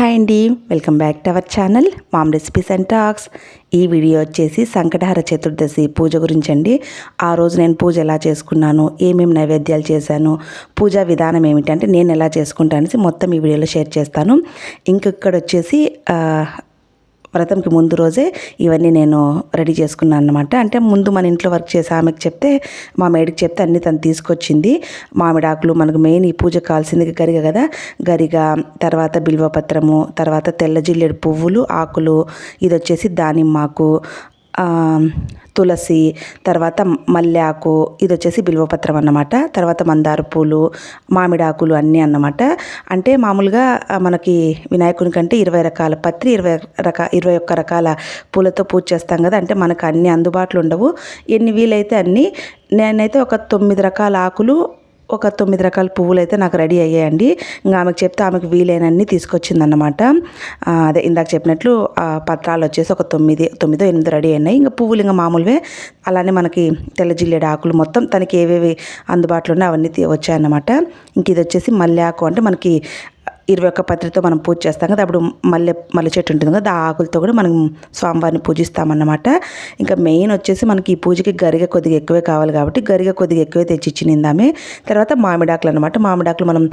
Hi అండి. Welcome back to our channel mom recipes and talks. ఈ video వచ్చేసి సంకటహర చతుర్దశి పూజ గురించి అండి ఆ రోజు నేను పూజ ఎలా చేసుకున్నాను ఏమేమి నైవేద్యాలు చేశాను పూజా విధానం ఏమిటంటే నేను ఎలా చేసుకుంటాను మొత్తం ఈ వీడియోలో షేర్ చేస్తాను. ఇంక ఇక్కడ వచ్చేసి వ్రతంకి ముందు రోజే ఇవన్నీ నేను రెడీ చేసుకున్నాను అనమాట అంటే ముందు మన ఇంట్లో వర్క్ చేసే ఆమెకి చెప్తే మా మేడికి చెప్తే అన్నీ తను తీసుకొచ్చింది. మామిడాకులు మనకు మెయిన్ ఈ పూజ కావాల్సింది గరిగ కదా. గరిగ తర్వాత బిల్వపత్రము తర్వాత తెల్ల జిల్లెడు పువ్వులు ఆకులు ఇది వచ్చేసి దానిమ్మాకు తులసి తర్వాత మల్లె ఆకు ఇది వచ్చేసి బిల్వపత్రం అన్నమాట. తర్వాత మందార పూలు మామిడాకులు అన్నీ అన్నమాట. అంటే మామూలుగా మనకి వినాయకుని కంటే ఇరవై రకాల పత్రి ఇరవై రకా ఇరవై ఒక్క రకాల పూలతో పూజ చేస్తాం కదా. అంటే మనకు అన్ని అందుబాటులో ఉండవు. ఎన్ని వీలైతే అన్నీ నేనైతే ఒక తొమ్మిది రకాల ఆకులు ఒక తొమ్మిది రకాల పువ్వులు అయితే నాకు రెడీ అయ్యాయండి. ఇంకా ఆమెకు చెప్తే ఆమెకు వీలైనన్ని తీసుకొచ్చిందన్నమాట. అదే ఇందాక చెప్పినట్లు పత్రాలు వచ్చేసి ఒక తొమ్మిది తొమ్మిదో ఎనిమిది రెడీ అయినాయి. ఇంకా పువ్వులు ఇంకా మామూలువే. అలానే మనకి తెల్ల జిల్లేడు ఆకులు మొత్తం తనకి ఏవేవి అందుబాటులో ఉన్నాయో అవన్నీ తీ- వచ్చాయన్నమాట. ఇంక ఇది వచ్చేసి మల్లె ఆకు అంటే మనకి ఇరవై ఒక్క పత్రితో మనం పూజ చేస్తాం కదా అప్పుడు మల్లె మల్లె చెట్టు ఉంటుంది కదా ఆ ఆకులతో కూడా మనం స్వామివారిని పూజిస్తామన్నమాట. ఇంకా మెయిన్ వచ్చేసి మనకి ఈ పూజకి గరిగ కొద్దిగా ఎక్కువే కావాలి కాబట్టి గరిగ కొద్దిగా ఎక్కువే తెచ్చి ఇచ్చిందామే తర్వాత మామిడాకులు అనమాట మామిడాకులు మనం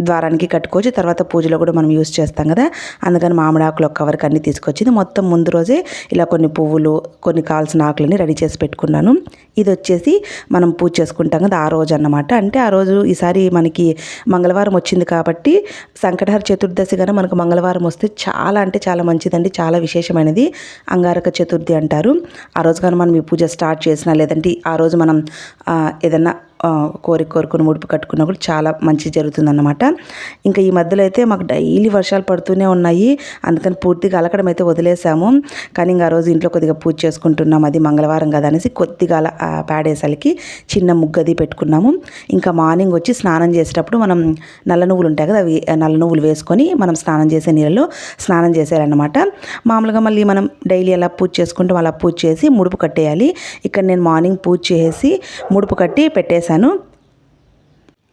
ద్వారానికి కట్టుకోవచ్చు. తర్వాత పూజలో కూడా మనం యూస్ చేస్తాం కదా. అందుకని మామిడాకులు ఒక వరకు అన్ని తీసుకొచ్చింది. మొత్తం ముందు రోజే ఇలా కొన్ని పువ్వులు కొన్ని కావాల్సిన ఆకులని రెడీ చేసి పెట్టుకున్నాను. ఇది వచ్చేసి మనం పూజ చేసుకుంటాం కదా ఆ రోజు అన్నమాట. అంటే ఆ రోజు ఈసారి మనకి మంగళవారం వచ్చింది కాబట్టి సంకటహర చతుర్దశి కానీ మనకు మంగళవారం వస్తే చాలా అంటే చాలా మంచిదండి చాలా విశేషమైనది. అంగారక చతుర్థి అంటారు. ఆ రోజు కానీ మనం ఈ పూజ స్టార్ట్ చేసినా లేదంటే ఆ రోజు మనం ఏదన్నా కోరిక కోరుకుని ముడుపు కట్టుకున్నా కూడా చాలా మంచి జరుగుతుందన్నమాట. ఇంకా ఈ మధ్యలో అయితే మాకు డైలీ వర్షాలు పడుతూనే ఉన్నాయి. అందుకని పూర్తిగా అలకడం అయితే వదిలేసాము. కానీ ఇంకా ఆ రోజు ఇంట్లో కొద్దిగా పూజ చేసుకుంటున్నాం. అది మంగళవారం కదా అనేసి కొద్దిగా అలా పేడేసరికి చిన్న ముగ్గది పెట్టుకున్నాము. ఇంకా మార్నింగ్ వచ్చి స్నానం చేసేటప్పుడు మనం నల్ల నువ్వులు ఉంటాయి కదా అవి నల్ల నువ్వులు వేసుకొని మనం స్నానం చేసే నీళ్ళలో స్నానం చేసేయాలన్నమాట. మామూలుగా మళ్ళీ మనం డైలీ ఎలా పూజ చేసుకుంటాం. అలా పూజ చేసి ముడుపు కట్టేయాలి. ఇక్కడ నేను మార్నింగ్ పూజ చేసి ముడుపు కట్టి పెట్టేసి పెట్టేశాను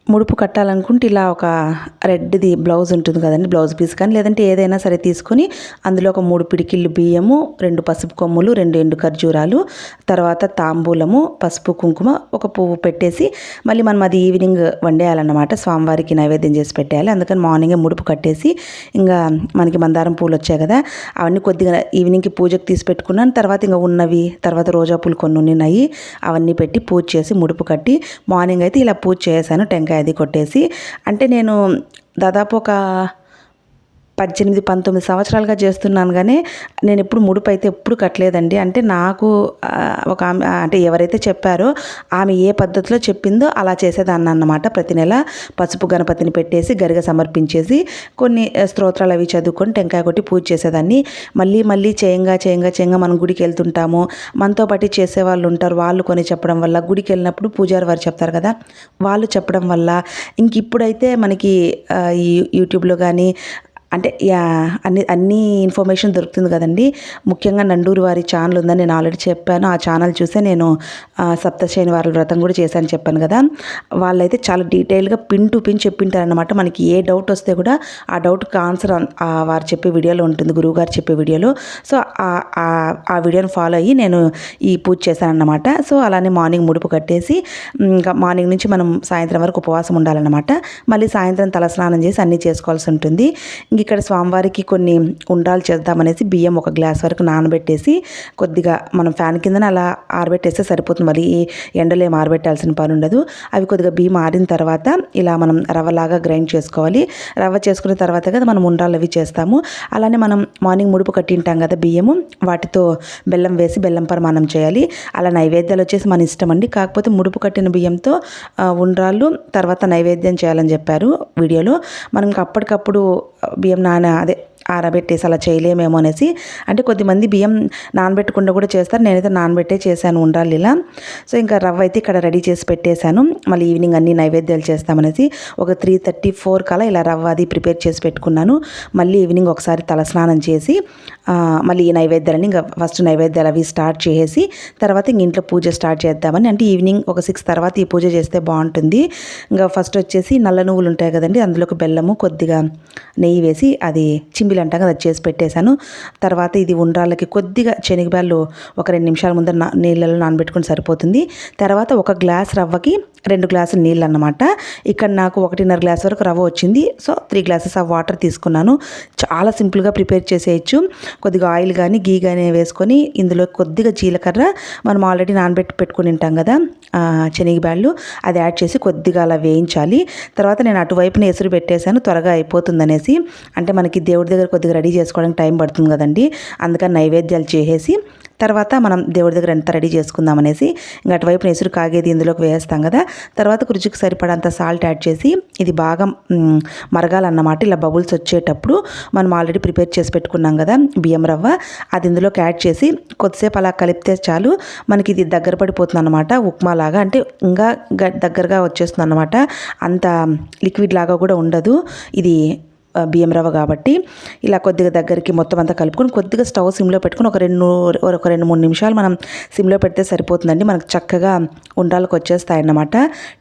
ముడుపు కట్టాలనుకుంటే ఇలా ఒక రెడ్ది బ్లౌజ్ ఉంటుంది కదండి బ్లౌజ్ పీస్ కానీ లేదంటే ఏదైనా సరే తీసుకొని అందులో ఒక మూడు పిడికిళ్ళు బియ్యము రెండు పసుపు కొమ్ములు రెండు ఎండు ఖర్జూరాలు తర్వాత తాంబూలము పసుపు కుంకుమ ఒక పువ్వు పెట్టేసి మళ్ళీ మనం అది ఈవినింగ్ వండేయాలన్నమాట. స్వామివారికి నైవేద్యం చేసి పెట్టేయాలి. అందుకని మార్నింగే ముడుపు కట్టేసి ఇంకా మనకి మందారం పూలు వచ్చాయి కదా అవన్నీ కొద్దిగా ఈవినింగ్కి పూజకు తీసి పెట్టుకున్నాను. తర్వాత ఇంకా ఉన్నవి తర్వాత రోజా పూలు కొన్ని ఉన్నాయి. అవన్నీ పెట్టి పూజ చేసి ముడుపు కట్టి మార్నింగ్ అయితే ఇలా పూజ చేశాను టెంకాయ అది కొట్టేసి అంటే నేను దాదాపు ఒక పద్దెనిమిది పంతొమ్మిది సంవత్సరాలుగా చేస్తున్నాను కానీ నేను ఎప్పుడు ముడుపు అయితే ఎప్పుడు కట్టలేదండి. అంటే నాకు ఒక ఆమె అంటే ఎవరైతే చెప్పారో ఆమె ఏ పద్ధతిలో చెప్పిందో అలా చేసేదాన్ని అన్నమాట. ప్రతి నెల పసుపు గణపతిని పెట్టేసి గరిగ సమర్పించేసి కొన్ని స్తోత్రాలు అవి చదువుకొని టెంకాయ కొట్టి పూజ చేసేదాన్ని. మళ్ళీ మళ్ళీ చేయంగా చేయంగా చేయంగా మనం గుడికి వెళ్తుంటాము. మనతో పాటు చేసే వాళ్ళు ఉంటారు. వాళ్ళు కొని చెప్పడం వల్ల గుడికి వెళ్ళినప్పుడు పూజారి వారు చెప్తారు కదా వాళ్ళు చెప్పడం వల్ల. ఇంక ఇప్పుడైతే మనకి ఈ యూట్యూబ్లో కానీ అంటే యా అన్ని అన్ని ఇన్ఫర్మేషన్ దొరుకుతుంది కదండి. ముఖ్యంగా నండూరు వారి ఛానల్ ఉందని నేను ఆల్రెడీ చెప్పాను. ఆ ఛానల్ చూసే నేను ఆ, సప్త వ్రతం కూడా చేశాను చెప్పాను కదా. వాళ్ళైతే చాలా డీటెయిల్గా పిన్ టు పిన్ చెప్పింటారనమాట మనకి ఏ డౌట్ వస్తే కూడా ఆ డౌట్కి ఆన్సర్ వారు చెప్పే వీడియోలో ఉంటుంది. గురువుగారు చెప్పే వీడియోలో. సో ఆ- ఆ- వీడియోని ఫాలో అయ్యి నేను ఈ పూజ చేశాను అన్నమాట సో అలానే మార్నింగ్ ముడుపు కట్టేసి ఇంకా మార్నింగ్ నుంచి మనం సాయంత్రం వరకు ఉపవాసం ఉండాలన్నమాట. మళ్ళీ సాయంత్రం తలస్నానం చేసి అన్నీ చేసుకోవాల్సి ఉంటుంది. ఇంక ఇక్కడ స్వామివారికి కొన్ని ఉండ్రాలు చేద్దామనేసి బియ్యం ఒక గ్లాస్ వరకు నానబెట్టేసి కొద్దిగా మనం ఫ్యాన్ కిందన అలా ఆరబెట్టేస్తే సరిపోతుంది. మరి ఎండలో ఏం ఆరబెట్టాల్సిన పని ఉండదు. అవి కొద్దిగా బియ్యం ఆరిన తర్వాత ఇలా మనం రవ్వలాగా గ్రైండ్ చేసుకోవాలి. రవ్వ చేసుకున్న తర్వాత కదా మనం ఉండ్రాలు అవి చేస్తాము. అలానే మనం మార్నింగ్ ముడుపు కట్టింటాం కదా బియ్యము. వాటితో బెల్లం వేసి బెల్లం పరిమాణం చేయాలి. అలా నైవేద్యాలు వచ్చేసి మన ఇష్టం అండి. కాకపోతే ముడుపు కట్టిన బియ్యంతో ఉండ్రాళ్ళు తర్వాత నైవేద్యం చేయాలని చెప్పారు వీడియోలో. మనం అప్పటికప్పుడు బియ్యం నాన అదే ఆరబెట్టేసి అలా చేయలేమేమో అనేసి అంటే కొద్దిమంది బియ్యం నానబెట్టకుండా కూడా చేస్తారు. నేనైతే నానబెట్టే చేశాను ఉండాలి ఇలా. సో ఇంకా రవ్వ అయితే ఇక్కడ రెడీ చేసి పెట్టేశాను. మళ్ళీ ఈవినింగ్ అన్ని నైవేద్యాలు చేస్తామనేసి ఒక త్రీ థర్టీ ఫోర్ కలా ఇలా రవ్వ అది ప్రిపేర్ చేసి పెట్టుకున్నాను. మళ్ళీ ఈవినింగ్ ఒకసారి తలస్నానం చేసి మళ్ళీ ఈ నైవేద్యాలని ఇంకా ఫస్ట్ నైవేద్యాలు అవి స్టార్ట్ చేసి తర్వాత ఇంక ఇంట్లో పూజ స్టార్ట్ చేద్దామని అంటే ఈవినింగ్ ఒక సిక్స్ తర్వాత ఈ పూజ చేస్తే బాగుంటుంది. ఇంకా ఫస్ట్ వచ్చేసి నల్ల నువ్వులు ఉంటాయి కదండి అందులోకి బెల్లము కొద్దిగా నెయ్యి వేసి వేసి అది చింబిలు అది చేసి పెట్టేశాను. తర్వాత ఇది ఉండ్రాళ్ళకి కొద్దిగా శనగబాళ్ళు ఒక రెండు నిమిషాల ముందర నా నీళ్ళలో నానబెట్టుకుని సరిపోతుంది. తర్వాత ఒక గ్లాస్ రవ్వకి రెండు గ్లాసులు నీళ్ళు అన్నమాట ఇక్కడ నాకు ఒకటిన్నర గ్లాస్ వరకు రవ్వ వచ్చింది. So three glasses of water తీసుకున్నాను. చాలా సింపుల్గా ప్రిపేర్ చేసేయచ్చు. కొద్దిగా ఆయిల్ కానీ గీ కానీ వేసుకొని ఇందులో కొద్దిగా జీలకర్ర మనం ఆల్రెడీ నానబెట్టి పెట్టుకుని ఉంటాం కదా ఆ, శనగబ్యాళ్ళు అది యాడ్ చేసి కొద్దిగా అలా వేయించాలి. తర్వాత నేను అటువైపున ఎసురు పెట్టేశాను. త్వరగా అయిపోతుందనేసి. అంటే మనకి దేవుడి దగ్గర కొద్దిగా రెడీ చేసుకోవడానికి టైం పడుతుంది కదండి. అందుకని నైవేద్యాలు చేసేసి తర్వాత మనం దేవుడి దగ్గర ఎంత రెడీ చేసుకుందాం అనేసి ఇంకా అటువైపు ఎసురు కాగేది ఇందులోకి వేస్తాం కదా. తర్వాత రుచికి సరిపడంత సాల్ట్ యాడ్ చేసి ఇది బాగా మరగాలన్నమాట. ఇలా బబుల్స్ వచ్చేటప్పుడు మనం ఆల్రెడీ ప్రిపేర్ చేసి పెట్టుకున్నాం కదా బియ్యం రవ్వ. అది ఇందులోకి యాడ్ చేసి కొద్దిసేపు అలా కలిపితే చాలు. మనకి ఇది దగ్గర పడిపోతుంది అనమాట ఉప్మా లాగా అంటే ఇంకా గ- దగ్గరగా వచ్చేస్తుంది అనమాట అంత లిక్విడ్ లాగా కూడా ఉండదు. ఇది బియ్యం రవ్వ కాబట్టి ఇలా కొద్దిగా దగ్గరికి మొత్తం అంతా కలుపుకొని కొద్దిగా స్టవ్ సిమ్లో పెట్టుకొని ఒక రెండు ఒక రెండు మూడు నిమిషాలు మనం సిమ్లో పెడితే సరిపోతుందండి. మనకు చక్కగా ఉండాలకు వచ్చేస్తాయి అన్నమాట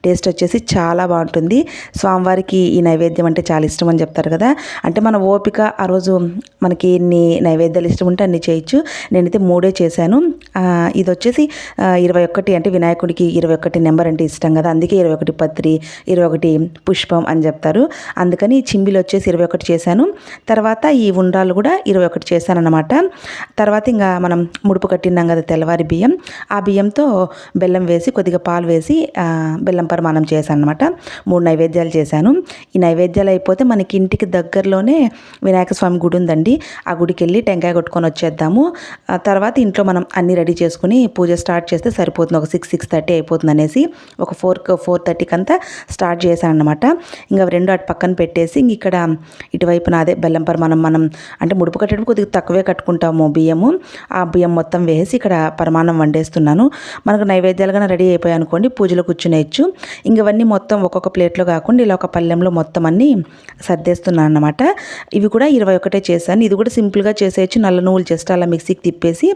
టేస్ట్ వచ్చేసి చాలా బాగుంటుంది. స్వామివారికి ఈ నైవేద్యం అంటే చాలా ఇష్టం అని చెప్తారు కదా. అంటే మన ఓపిక ఆ రోజు మనకి ఎన్ని నైవేద్యాలు ఇష్టం ఉంటే అన్ని చేయొచ్చు. నేనైతే మూడే చేశాను. ఇది వచ్చేసి ఇరవై ఒకటి అంటే వినాయకుడికి ఇరవై ఒకటి నెంబర్ అంటే ఇష్టం కదా. అందుకే ఇరవై ఒకటి పత్రి ఇరవై ఒకటి పుష్పం అని చెప్తారు. అందుకని చింబిలు వచ్చేసి ఇరవై ఒకటి చేశాను. తర్వాత ఈ ఉండ్రాలు కూడా ఇరవై ఒకటి చేశాను అనమాట తర్వాత ఇంకా మనం ముడుపు కట్టినాం కదా తెల్లవారి బియ్యం. ఆ బియ్యంతో బెల్లం వేసి కొద్దిగా పాలు వేసి బెల్లం పరిమాణం చేశాను అనమాట మూడు నైవేద్యాలు చేశాను. ఈ నైవేద్యాలు అయిపోతే మనకి ఇంటికి దగ్గరలోనే వినాయక స్వామి గుడి ఉందండి. ఆ గుడికి వెళ్ళి టెంకాయ కొట్టుకొని వచ్చేద్దాము. తర్వాత ఇంట్లో మనం అన్నీ రెడీ చేసుకుని పూజ స్టార్ట్ చేస్తే సరిపోతుంది. ఒక సిక్స్ సిక్స్ థర్టీ అయిపోతుంది అనేసి ఒక ఫోర్ ఫోర్ థర్టీకి అంతా స్టార్ట్ చేశాను అనమాట ఇంకా రెండు అటు పక్కన పెట్టేసి ఇంక ఇక్కడ ఇటువైపున అదే బెల్లం పరిమాణం మనం అంటే ముడుపు కట్టేటప్పుడు కొద్దిగా తక్కువే కట్టుకుంటాము బియ్యము. ఆ బియ్యం మొత్తం వేసి ఇక్కడ పరిమాణం వండేస్తున్నాను. మనకు నైవేద్యాలుగా రెడీ అయిపోయాయి అనుకోండి పూజలో కూర్చునేయచ్చు ఇంకవన్నీ మొత్తం ఒక్కొక్క ప్లేట్లో కాకుండా ఇలా ఒక పళ్ళెంలో మొత్తం అన్నీ సర్దేస్తున్నాను అన్నమాట. ఇవి కూడా ఇరవై ఒకటే చేశాను. ఇది కూడా సింపుల్గా చేసేయచ్చు. నల్ల నువ్వులు జస్ట్ అలా మిక్సీకి తిప్పేసి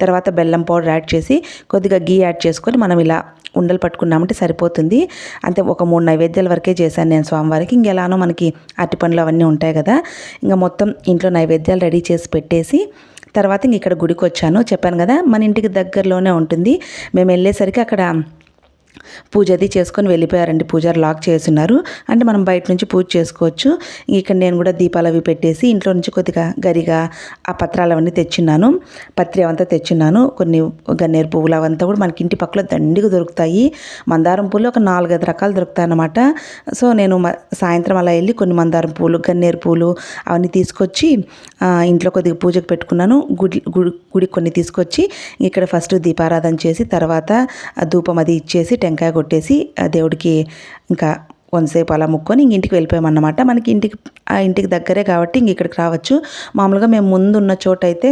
తర్వాత బెల్లం పౌడర్ యాడ్ చేసి కొద్దిగా గీ యాడ్ చేసుకొని మనం ఇలా ఉండలు పట్టుకున్నామంటే సరిపోతుంది. అంతే ఒక మూడు నైవేద్యాల వరకే చేశాను నేను స్వామివారికి. ఇంకెలానో మనకి అరటి పండ్లు అవన్నీ ఉంటాయి కదా ఇంకా మొత్తం ఇంట్లో నైవేద్యాలు రెడీ చేసి పెట్టేసి తర్వాత ఇంక ఇక్కడ గుడికి వచ్చాను చెప్పాను కదా మన ఇంటికి దగ్గరలోనే ఉంటుంది. మేము వెళ్ళేసరికి అక్కడ పూజ అది చేసుకొని వెళ్ళిపోయారండి. పూజారు లాక్ చేస్తున్నారు. అంటే మనం బయట నుంచి పూజ చేసుకోవచ్చు. ఇక్కడ నేను కూడా దీపాలు అవి పెట్టేసి ఇంట్లో నుంచి కొద్దిగా గరిగా ఆ పత్రాలు అవన్నీ తెచ్చున్నాను. పత్రి అవంతా తెచ్చున్నాను. కొన్ని గన్నేరు పువ్వులు అవంతా కూడా మనకి ఇంటి పక్కలో దండిగా దొరుకుతాయి. మందారం పూలు ఒక నాలుగైదు రకాలు దొరుకుతాయి అన్నమాట. సో నేను మ- సాయంత్రం అలా వెళ్ళి కొన్ని మందారం పూలు గన్నేరు పూలు అవన్నీ తీసుకొచ్చి ఇంట్లో కొద్దిగా పూజకు పెట్టుకున్నాను. గుడి గుడి గుడికి కొన్ని తీసుకొచ్చి ఇక్కడ ఫస్ట్ దీపారాధన చేసి తర్వాత ధూపం అది ఇచ్చేసి టెంకాయ కొట్టేసి ఆ దేవుడికి ఇంకా కొంతసేపు అలా ముక్కొని ఇంక ఇంటికి వెళ్ళిపోయామన్నమాట. మనకి ఇంటికి ఆ ఇంటికి దగ్గరే కాబట్టి ఇంక ఇక్కడికి రావచ్చు. మామూలుగా మేము ముందు ఉన్న చోట అయితే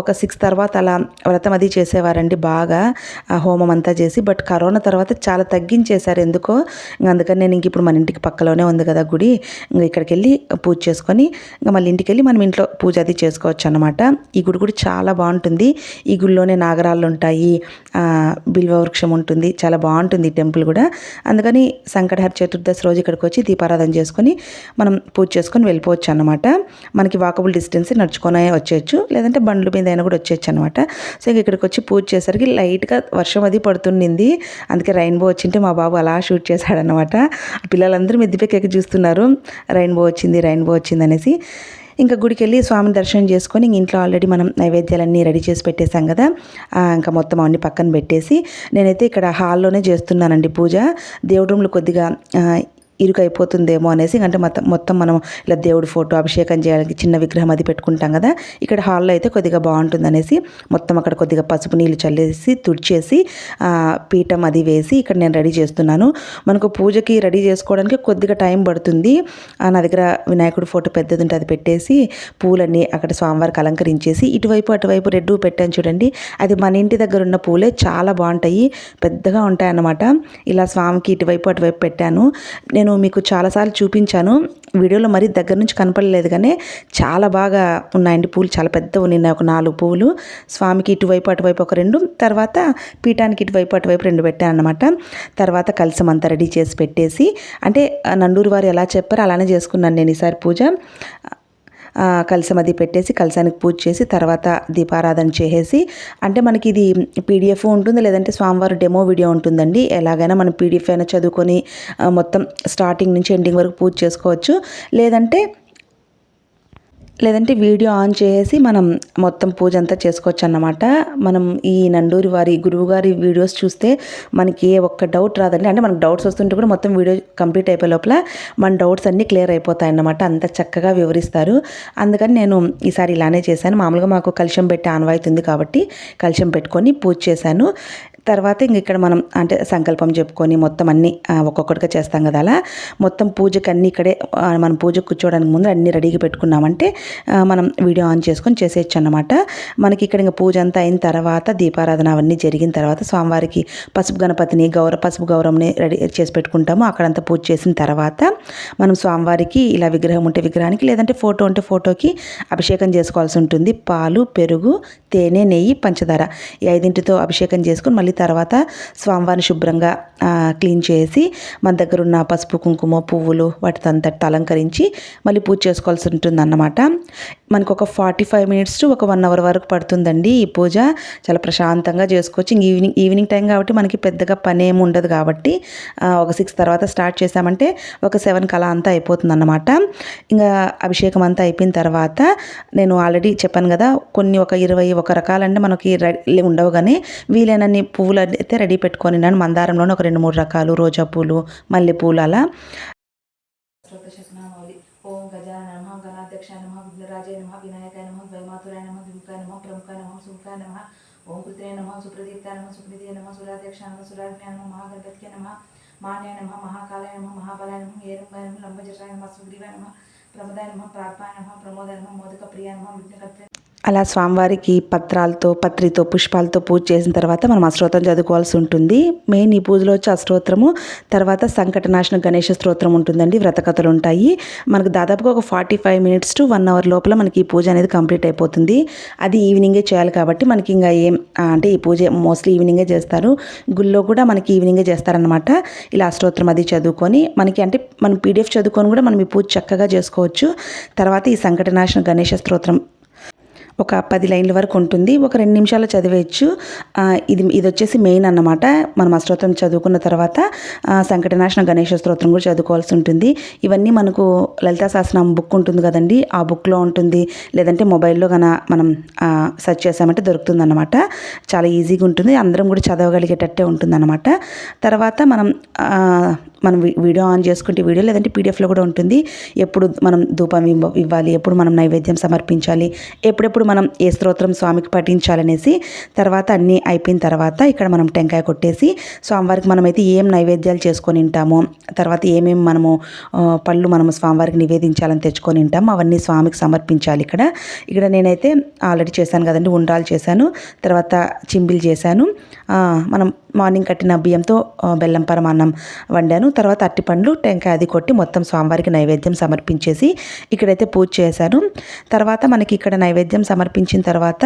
ఒక సిక్స్ తర్వాత అలా వ్రతం అది చేసేవారండి బాగా హోమం అంతా చేసి. బట్ కరోనా తర్వాత చాలా తగ్గించేశారు ఎందుకో. అందుకని నేను ఇంక ఇప్పుడు మన ఇంటికి పక్కలోనే ఉంది కదా గుడి. ఇంకా ఇక్కడికి వెళ్ళి పూజ చేసుకొని ఇంకా మళ్ళీ ఇంటికి వెళ్ళి మనం ఇంట్లో పూజ అది చేసుకోవచ్చు అనమాట ఈ గుడి కూడా చాలా బాగుంటుంది. ఈ గుడిలోనే నాగరాళ్ళు ఉంటాయి బిల్వ వృక్షం ఉంటుంది. చాలా బాగుంటుంది ఈ టెంపుల్ కూడా. అందుకని సంకటహర ప్లస్ రోజు ఇక్కడికి వచ్చి దీపారాధన చేసుకొని మనం పూజ చేసుకొని వెళ్ళిపోవచ్చు అనమాట మనకి వాకబుల్ డిస్టెన్స్ నడుచుకొని వచ్చేయచ్చు. లేదంటే బండ్ల మీద అయినా కూడా వచ్చేయచ్చు అనమాట సో ఇంక ఇక్కడికి వచ్చి పూజ చేసరికి లైట్గా వర్షం అది పడుతుండింది. అందుకే రైన్బో వచ్చింటే మా బాబు అలా షూట్ చేశాడనమాట పిల్లలందరూ మిద్దిపైకి ఎక్కి చూస్తున్నారు. రైన్బో వచ్చింది రైన్బో వచ్చింది అనేసి. ఇంకా గుడికి వెళ్ళి స్వామిని దర్శనం చేసుకొని ఇంట్లో ఆల్రెడీ మనం నైవేద్యాలన్నీ రెడీ చేసి పెట్టేశాం కదా. ఇంకా మొత్తం అవన్నీ పక్కన పెట్టేసి నేనైతే ఇక్కడ హాల్లోనే చేస్తున్నానండి పూజ. దేవుడు రూమ్లు కొద్దిగా ఇరుకైపోతుందేమో అనేసి అంటే మొత్తం మొత్తం మనం ఇలా దేవుడి ఫోటో అభిషేకం చేయడానికి చిన్న విగ్రహం అది పెట్టుకుంటాం కదా ఇక్కడ హాల్లో అయితే కొద్దిగా బాగుంటుందనేసి మొత్తం అక్కడ కొద్దిగా పసుపు నీళ్ళు చల్లేసి తుడిచేసి పీఠం అది వేసి ఇక్కడ నేను రెడీ చేస్తున్నాను. మనకు పూజకి రెడీ చేసుకోవడానికి కొద్దిగా టైం పడుతుంది. నా దగ్గర వినాయకుడి ఫోటో పెద్దది ఉంటే అది పెట్టేసి పూలన్నీ అక్కడ స్వామివారికి అలంకరించేసి ఇటువైపు అటువైపు రెడ్డు పెట్టాను చూడండి. అది మన ఇంటి దగ్గర ఉన్న పూలే చాలా బాగుంటాయి. పెద్దగా ఉంటాయి అన్నమాట ఇలా స్వామికి ఇటువైపు అటువైపు పెట్టాను. నేను నేను మీకు చాలాసార్లు చూపించాను. వీడియోలో మరీ దగ్గర నుంచి కనపడలేదు కానీ చాలా బాగా ఉన్నాయండి పూలు. చాలా పెద్ద ఉన్నాయి. ఒక నాలుగు పువ్వులు స్వామికి ఇటువైపు అటువైపు ఒక రెండు. తర్వాత పీఠానికి ఇటువైపు అటువైపు రెండు పెట్టాను అనమాట తర్వాత కలసం అంతా రెడీ చేసి పెట్టేసి అంటే నండూరు వారు ఎలా చెప్పారో అలానే చేసుకున్నాను నేను ఈసారి పూజ. కలసం అది పెట్టేసి కలసానికి పూజ చేసి తర్వాత దీపారాధన చేసేసి అంటే మనకి ఇది పీడిఎఫ్ ఉంటుంది లేదంటే స్వామివారి డెమో వీడియో ఉంటుందండి. ఎలాగైనా మనం పీడిఎఫ్ అయినా చదువుకొని మొత్తం స్టార్టింగ్ నుంచి ఎండింగ్ వరకు పూజ చేసుకోవచ్చు. లేదంటే లేదంటే వీడియో ఆన్ చేసి మనం మొత్తం పూజ అంతా చేసుకోవచ్చు అన్నమాట మనం ఈ నండూరి వారి గురువు గారి వీడియోస్ చూస్తే మనకి ఏ ఒక్క డౌట్ రాదండి. అంటే మనకు డౌట్స్ వస్తుంటే కూడా మొత్తం వీడియో కంప్లీట్ అయిపోయే లోపల మన డౌట్స్ అన్నీ క్లియర్ అయిపోతాయి అన్నమాట అంత చక్కగా వివరిస్తారు. అందుకని నేను ఈసారి ఇలానే చేశాను. మామూలుగా మాకు కలుషం పెట్టి ఆనవాయితీ ఉంది కాబట్టి కలుషం పెట్టుకొని పూజ చేశాను. తర్వాత ఇంక ఇక్కడ మనం అంటే సంకల్పం చెప్పుకొని మొత్తం అన్నీ ఒక్కొక్కటిగా చేస్తాం కదా అలా. మొత్తం పూజకి అన్నీ ఇక్కడే మనం పూజ కూర్చోవడానికి ముందు అన్నీ రెడీగా పెట్టుకున్నామంటే మనం వీడియో ఆన్ చేసుకొని చేసేయచ్చు అన్నమాట. మనకి ఇక్కడ ఇంకా పూజ అంతా అయిన తర్వాత దీపారాధన అవన్నీ జరిగిన తర్వాత స్వామివారికి పసుపు గణపతిని గౌర పసుపు గౌరవంని రెడీ చేసి పెట్టుకుంటాము. అక్కడంతా పూజ చేసిన తర్వాత మనం స్వామివారికి ఇలా విగ్రహం ఉంటే విగ్రహానికి లేదంటే ఫోటో ఉంటే ఫోటోకి అభిషేకం చేసుకోవాల్సి ఉంటుంది. పాలు పెరుగు తేనె నెయ్యి పంచదార ఈ ఐదింటితో అభిషేకం చేసుకొని మళ్ళీ తర్వాత స్వామివారిని శుభ్రంగా క్లీన్ చేసి మన దగ్గర ఉన్న పసుపు కుంకుమ పువ్వులు వాటితో అంతటితో అలంకరించి మళ్ళీ పూజ చేసుకోవాల్సి ఉంటుంది అన్నమాట మనకు ఒక ఫార్టీ ఫైవ్ మినిట్స్ టు ఒక వన్ అవర్ వరకు పడుతుందండి ఈ పూజ. చాలా ప్రశాంతంగా చేసుకోవచ్చు. ఈవినింగ్ ఈవినింగ్ టైం కాబట్టి మనకి పెద్దగా పని ఏమి ఉండదు కాబట్టి ఒక సిక్స్ తర్వాత స్టార్ట్ చేసామంటే ఒక సెవెన్ కలా అంతా అయిపోతుంది అన్నమాట ఇంకా అభిషేకం అంతా అయిపోయిన తర్వాత నేను ఆల్రెడీ చెప్పాను కదా కొన్ని ఒక ఇరవై ఒక రకాలంటే మనకి రెడీ ఉండవు కానీ వీలైనన్ని పువ్వులు అయితే రెడీ పెట్టుకొని నేను మందారంలోనే ఒక రెండు మూడు రకాలు రోజా పూలు మల్లె పూలు అలా ఓం గజాన నమ గణాధ్యక్ష నమ విఘ్నరాజాయ నమ వినాయకాయ నమ ద్వైమాతురాయ నమ విముఖాయ నమ ప్రముఖాయ నమ సుముఖాయ నమ ఓం పుత్రే నమ సుప్రదీప్తాయ నమ సుప్రదీయ నమ సురాధ్యక్ష నమ సురాజ్ఞాయ నమ మహాగణపతికే నమ మాన్యాయ నమ మహాకాలాయ నమ మహాబలాయ నమ ఏరుంగాయ నమ లంబజటాయ నమ సుగ్రీవాయ నమ ప్రమదాయ నమ ప్రాపాయ నమ ప్రమోదాయ నమ మోదక ప్రియ నమ విఘ్నకర్త అలా స్వామివారికి పత్రాలతో పత్రితో పుష్పాలతో పూజ చేసిన తర్వాత మనం అష్టోత్తరం చదువుకోవాల్సి ఉంటుంది. మెయిన్ ఈ పూజలో వచ్చే అష్టోత్తరము తర్వాత సంకటనాశన గణేష స్తోత్రం ఉంటుందండి వ్రతకథలు ఉంటాయి. మనకు దాదాపుగా ఒక forty five minutes to one hour లోపల మనకి ఈ పూజ అనేది కంప్లీట్ అయిపోతుంది. అది ఈవినింగే చేయాలి కాబట్టి మనకి ఇంకా ఏం అంటే ఈ పూజ మోస్ట్లీ ఈవినింగే చేస్తారు. గుళ్ళో కూడా మనకి ఈవినింగే చేస్తారనమాట ఇలా అష్టోత్తరం అది చదువుకొని మనకి అంటే మనం పీడిఎఫ్ చదువుకొని కూడా మనం ఈ పూజ చక్కగా చేసుకోవచ్చు. తర్వాత ఈ సంకటనాశన గణేష స్తోత్రం ఒక పది లైన్ల వరకు ఉంటుంది. ఒక రెండు నిమిషాలు చదివేయచ్చు. ఇది ఇది వచ్చేసి మెయిన్ అన్నమాట. మనం అష్టోత్తరం చదువుకున్న తర్వాత సంకటనాశన గణేష స్తోత్రం కూడా చదువుకోవాల్సి ఉంటుంది. ఇవన్నీ మనకు లలితా శాసనం బుక్ ఉంటుంది కదండి. ఆ బుక్లో ఉంటుంది. లేదంటే మొబైల్లో కన మనం సెర్చ్ చేసామంటే దొరుకుతుంది అనమాట చాలా ఈజీగా ఉంటుంది. అందరం కూడా చదవగలిగేటట్టే ఉంటుంది అనమాట తర్వాత మనం మనం వీడియో ఆన్ చేసుకుంటే వీడియో లేదంటే పీడిఎఫ్లో కూడా ఉంటుంది. ఎప్పుడు మనం ధూపం ఇవ్వ- ఇవ్వాలి ఎప్పుడు మనం నైవేద్యం సమర్పించాలి ఎప్పుడెప్పుడు మనం ఏ స్తోత్రం స్వామికి పఠించాలనేసి తర్వాత అన్నీ అయిపోయిన తర్వాత ఇక్కడ మనం టెంకాయ కొట్టేసి స్వామివారికి మనమైతే ఏం నైవేద్యాలు చేసుకొని ఉంటామో తర్వాత ఏమేమి మనము పళ్ళు మనము స్వామివారికి నివేదించాలని తెచ్చుకొని ఉంటాము అవన్నీ స్వామికి సమర్పించాలి ఇక్కడ. ఇక్కడ నేనైతే ఆల్రెడీ చేశాను కదండి ఉండ్రాలు చేశాను తర్వాత చింబిల్ చేశాను. మనం మార్నింగ్ కట్టిన బియ్యంతో బెల్లం పరమాన్నం వండాను. తర్వాత అట్టిపండ్లు టెంకాయ అది కొట్టి మొత్తం స్వామివారికి నైవేద్యం సమర్పించేసి ఇక్కడైతే పూజ చేశాను. తర్వాత మనకి ఇక్కడ నైవేద్యం సమర్పించిన తర్వాత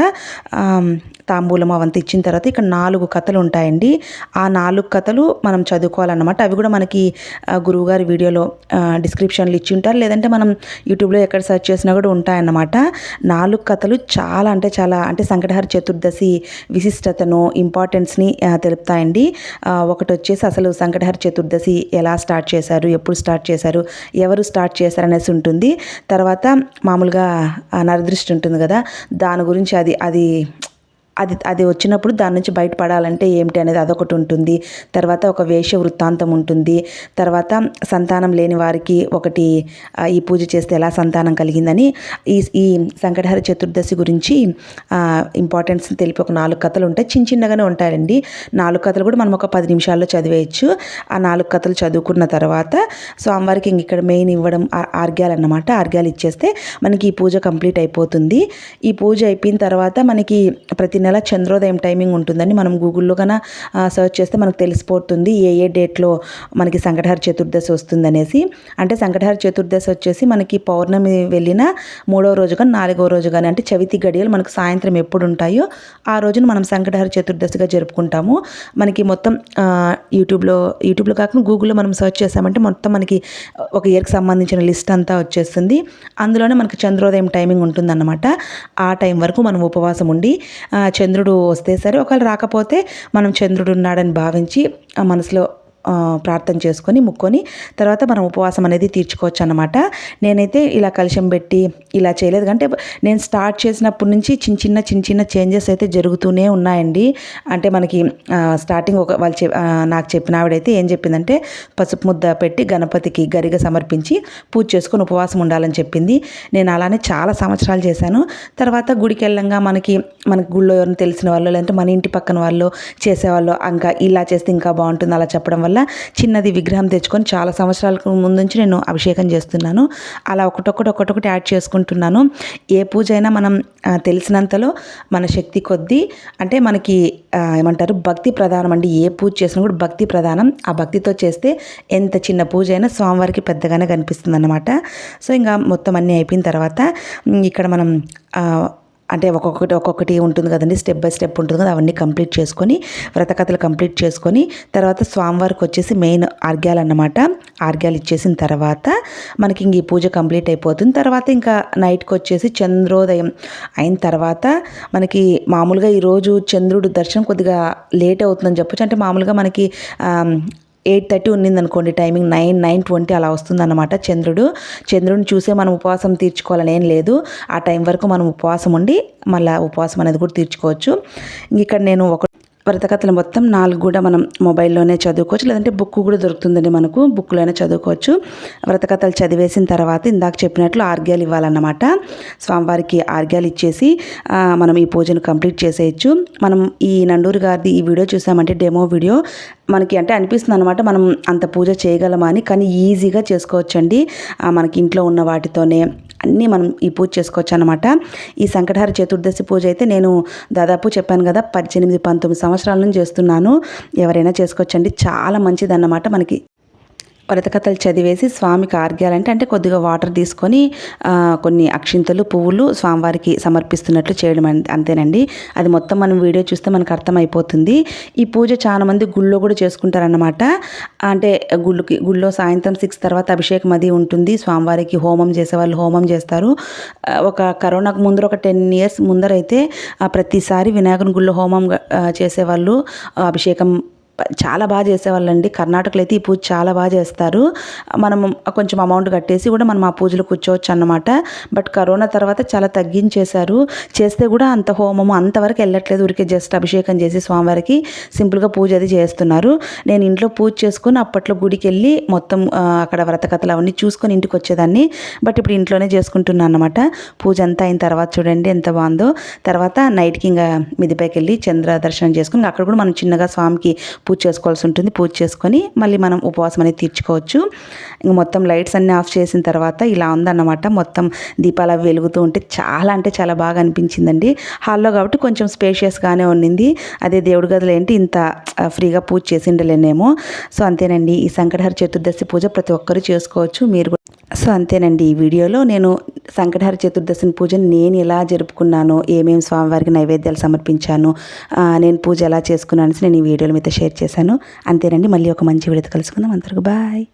తాంబూలం అవంతా ఇచ్చిన తర్వాత ఇక్కడ నాలుగు కథలు ఉంటాయండి. ఆ నాలుగు కథలు మనం చదువుకోవాలన్నమాట. అవి కూడా మనకి గురువుగారి వీడియోలో డిస్క్రిప్షన్లు ఇచ్చి ఉంటారు. లేదంటే మనం యూట్యూబ్లో ఎక్కడ సెర్చ్ చేసినా కూడా ఉంటాయన్నమాట. నాలుగు కథలు చాలా అంటే చాలా అంటే సంకటహర చతుర్దశి విశిష్టతను ఇంపార్టెన్స్ని తెలుపుతాయండి. ఒకటి వచ్చేసి అసలు సంకటహర చతుర్దశి ఎలా స్టార్ట్ చేశారు ఎప్పుడు స్టార్ట్ చేశారు ఎవరు స్టార్ట్ చేశారు అనేసి ఉంటుంది. తర్వాత మామూలుగా నరదృష్టి ఉంటుంది కదా. దాని గురించి అది అది అది అది వచ్చినప్పుడు దాని నుంచి బయటపడాలంటే ఏమిటి అనేది అదొకటి ఉంటుంది. తర్వాత ఒక వేష వృత్తాంతం ఉంటుంది. తర్వాత సంతానం లేని వారికి ఒకటి ఈ పూజ చేస్తే ఎలా సంతానం కలిగిందని ఈ ఈ సంకటహర చతుర్దశి గురించి ఇంపార్టెన్స్ తెలిపి ఒక నాలుగు కథలు ఉంటాయి. చిన్న చిన్నగానే ఉంటాయండి. నాలుగు కథలు కూడా మనం ఒక పది నిమిషాల్లో చదివేయచ్చు. ఆ నాలుగు కథలు చదువుకున్న తర్వాత స్వామివారికి ఇంక ఇక్కడ మెయిన్ ఇవ్వడం ఆర్గ్యాలు అన్నమాట ఆర్గ్యాలు ఇచ్చేస్తే మనకి ఈ పూజ కంప్లీట్ అయిపోతుంది. ఈ పూజ అయిపోయిన తర్వాత మనకి ప్రతి నెల చంద్రోదయం టైమింగ్ ఉంటుందని మనం గూగుల్లో కన సర్చ్ చేస్తే మనకు తెలిసిపోతుంది ఏ ఏ డేట్లో మనకి సంకటహర చతుర్దశి వస్తుందనేసి. అంటే సంకటహర చతుర్దశి వచ్చేసి మనకి పౌర్ణమి వెళ్ళిన మూడో రోజు కానీ నాలుగో రోజు కానీ అంటే చవితి గడియలు మనకు సాయంత్రం ఎప్పుడు ఉంటాయో ఆ రోజున మనం సంకటహర చతుర్దశిగా జరుపుకుంటాము. మనకి మొత్తం యూట్యూబ్లో యూట్యూబ్లో కాకుండా గూగుల్లో మనం సెర్చ్ చేసామంటే మొత్తం మనకి ఒక ఇయర్కి సంబంధించిన లిస్ట్ అంతా వచ్చేస్తుంది. అందులోనే మనకి చంద్రోదయం టైమింగ్ ఉంటుందన్నమాట. ఆ టైం వరకు మనం ఉపవాసం ఉండి చంద్రుడు వస్తే సరే ఒకవేళ రాకపోతే మనం చంద్రుడు ఉన్నాడని భావించి ఆ మనసులో ప్రార్థన చేసుకొని ముక్కొని తర్వాత మనం ఉపవాసం అనేది తీర్చుకోవచ్చు అనమాట నేనైతే ఇలా కలుషం పెట్టి ఇలా చేయలేదు. అంటే నేను స్టార్ట్ చేసినప్పటి నుంచి చిన్న చిన్న చిన్న చిన్న చేంజెస్ అయితే జరుగుతూనే ఉన్నాయండి. అంటే మనకి స్టార్టింగ్ ఒక వాళ్ళు చె నాకు చెప్పిన ఆవిడైతే ఏం చెప్పిందంటే పసుపు ముద్ద పెట్టి గణపతికి గరిగ సమర్పించి పూజ చేసుకొని ఉపవాసం ఉండాలని చెప్పింది. నేను అలానే చాలా సంవత్సరాలు చేశాను. తర్వాత గుడికి వెళ్ళంగా మనకి మనకి గుళ్ళో ఎవరైనా తెలిసిన వాళ్ళు లేదంటే మన ఇంటి పక్కన వాళ్ళు చేసేవాళ్ళు ఇంకా ఇలా చేస్తే ఇంకా బాగుంటుంది అలా చెప్పడం వల్ల చిన్నది విగ్రహం తెచ్చుకొని చాలా సంవత్సరాలకు ముందు నుంచి నేను అభిషేకం చేస్తున్నాను. అలా ఒకటొకటి ఒకటొకటి యాడ్ చేసుకుంటున్నాను. ఏ పూజ అయినా మనం తెలిసినంతలో మన శక్తి కొద్దీ అంటే మనకి ఏమంటారు భక్తి ప్రధానం అండి. ఏ పూజ చేసినా కూడా భక్తి ప్రధానం. ఆ భక్తితో చేస్తే ఎంత చిన్న పూజ అయినా స్వామివారికి పెద్దగానే కనిపిస్తుంది అనమాట సో ఇంకా మొత్తం అన్నీ అయిపోయిన తర్వాత ఇక్కడ మనం అంటే ఒక్కొక్కటి ఒక్కొక్కటి ఉంటుంది కదండి స్టెప్ బై స్టెప్ ఉంటుంది కదా అవన్నీ కంప్లీట్ చేసుకొని వ్రతకథలు కంప్లీట్ చేసుకొని తర్వాత స్వామివారికి వచ్చేసి మెయిన్ ఆర్గ్యాలు అన్నమాట ఆర్గ్యాలు ఇచ్చేసిన తర్వాత మనకి ఇంక ఈ పూజ కంప్లీట్ అయిపోతుంది. తర్వాత ఇంకా నైట్కి వచ్చేసి చంద్రోదయం అయిన తర్వాత మనకి మామూలుగా ఈరోజు చంద్రుడు దర్శనం కొద్దిగా లేట్ అవుతుందని చెప్పొచ్చు. అంటే మామూలుగా మనకి ఎయిట్ థర్టీ ఉన్నింది అనుకోండి టైమింగ్ నైన్ నైన్ ట్వంటీ అలా వస్తుందన్నమాట చంద్రుడు. చంద్రుడిని చూసే మనం ఉపవాసం తీర్చుకోవాలని ఏం లేదు. ఆ టైం వరకు మనం ఉపవాసం ఉండి మళ్ళీ ఉపవాసం అనేది కూడా తీర్చుకోవచ్చు. ఇక్కడ నేను ఒక వ్రతకథలు మొత్తం నాలుగు కూడా మనం మొబైల్లోనే చదువుకోవచ్చు. లేదంటే బుక్ కూడా దొరుకుతుందండి మనకు బుక్లోనే చదువుకోవచ్చు. వ్రతకథలు చదివేసిన తర్వాత ఇందాక చెప్పినట్లు ఆర్గ్యాలు ఇవ్వాలన్నమాట. స్వామివారికి ఆర్గ్యాలు ఇచ్చేసి మనం ఈ పూజను కంప్లీట్ చేసేయచ్చు. మనం ఈ నండూరు గారిది ఈ వీడియో చూసామంటే డెమో వీడియో మనకి అంటే అనిపిస్తుంది అనమాట మనం అంత పూజ చేయగలమా అని. కానీ ఈజీగా చేసుకోవచ్చండి. మనకి ఇంట్లో ఉన్న వాటితోనే అన్నీ మనం ఈ పూజ చేసుకోవచ్చు అనమాట ఈ సంకటహార చతుర్దశి పూజ అయితే నేను దాదాపు చెప్పాను కదా పద్దెనిమిది పంతొమ్మిది సంవత్సరాల నుంచి చేస్తున్నాను. ఎవరైనా చేసుకోవచ్చండి. చాలా మంచిదన్నమాట మనకి. వ్రతకథలు చదివేసి స్వామికి ఆర్గ్యాలంటే అంటే కొద్దిగా వాటర్ తీసుకొని కొన్ని అక్షింతలు పువ్వులు స్వామివారికి సమర్పిస్తున్నట్లు చేయడం అంతేనండి. అది మొత్తం మనం వీడియో చూస్తే మనకు అర్థమైపోతుంది. ఈ పూజ చాలా మంది గుళ్ళో కూడా చేసుకుంటారన్నమాట. అంటే గుళ్ళకి గుళ్ళో సాయంత్రం సిక్స్ తర్వాత అభిషేకం అది ఉంటుంది. స్వామివారికి హోమం చేసేవాళ్ళు హోమం చేస్తారు. ఒక కరోనాకు ముందర ఒక టెన్ ఇయర్స్ ముందరైతే ప్రతిసారి వినాయకుని గుళ్ళో హోమం చేసేవాళ్ళు అభిషేకం చాలా బాగా చేసేవాళ్ళండి. కర్ణాటకలో అయితే ఈ పూజ చాలా బాగా చేస్తారు. మనం కొంచెం అమౌంట్ కట్టేసి కూడా మనం ఆ పూజలు కూర్చోవచ్చు అన్నమాట బట్ కరోనా తర్వాత చాలా తగ్గించేశారు. చేస్తే కూడా అంత హోమము అంతవరకు వెళ్ళట్లేదు. ఊరికే జస్ట్ అభిషేకం చేసి స్వామివారికి సింపుల్గా పూజ అది చేస్తున్నారు. నేను ఇంట్లో పూజ చేసుకుని అప్పట్లో గుడికి వెళ్ళి మొత్తం అక్కడ వ్రతకథలు అవన్నీ చూసుకొని ఇంటికి వచ్చేదాన్ని బట్ ఇప్పుడు ఇంట్లోనే చేసుకుంటున్నాను అనమాట పూజ అంతా అయిన తర్వాత చూడండి ఎంత బాగుందో. తర్వాత నైట్కి ఇంకా మిదిపైకి వెళ్ళి చంద్ర దర్శనం చేసుకుని అక్కడ కూడా మనం చిన్నగా స్వామికి పూజ చేసుకోవాల్సి ఉంటుంది. పూజ చేసుకొని మళ్ళీ మనం ఉపవాసం అనేది తీర్చుకోవచ్చు. ఇంక మొత్తం లైట్స్ అన్నీ ఆఫ్ చేసిన తర్వాత ఇలా ఉందన్నమాట. మొత్తం దీపాలు అవి వెలుగుతూ ఉంటే చాలా అంటే చాలా బాగా అనిపించిందండి. హాల్లో కాబట్టి కొంచెం స్పేషియస్గానే ఉండింది అదే దేవుడి గదులు ఏంటి ఇంత ఫ్రీగా పూజ చేసి ఉండలేనేమో సో అంతేనండి. ఈ సంకటహర చతుర్దశి పూజ ప్రతి ఒక్కరూ చేసుకోవచ్చు. మీరు సో అంతేనండి ఈ వీడియోలో నేను సంకటహర చతుర్దశిని పూజను నేను ఎలా జరుపుకున్నాను ఏమేమి స్వామివారికి నైవేద్యాలు సమర్పించాను నేను పూజ ఎలా చేసుకున్నాను నేను ఈ వీడియోలో మీతో షేర్ చేశాను. అంతేనండి మళ్ళీ ఒక మంచి వీడియోతో కలుసుకుందాం. అందరికి బాయ్.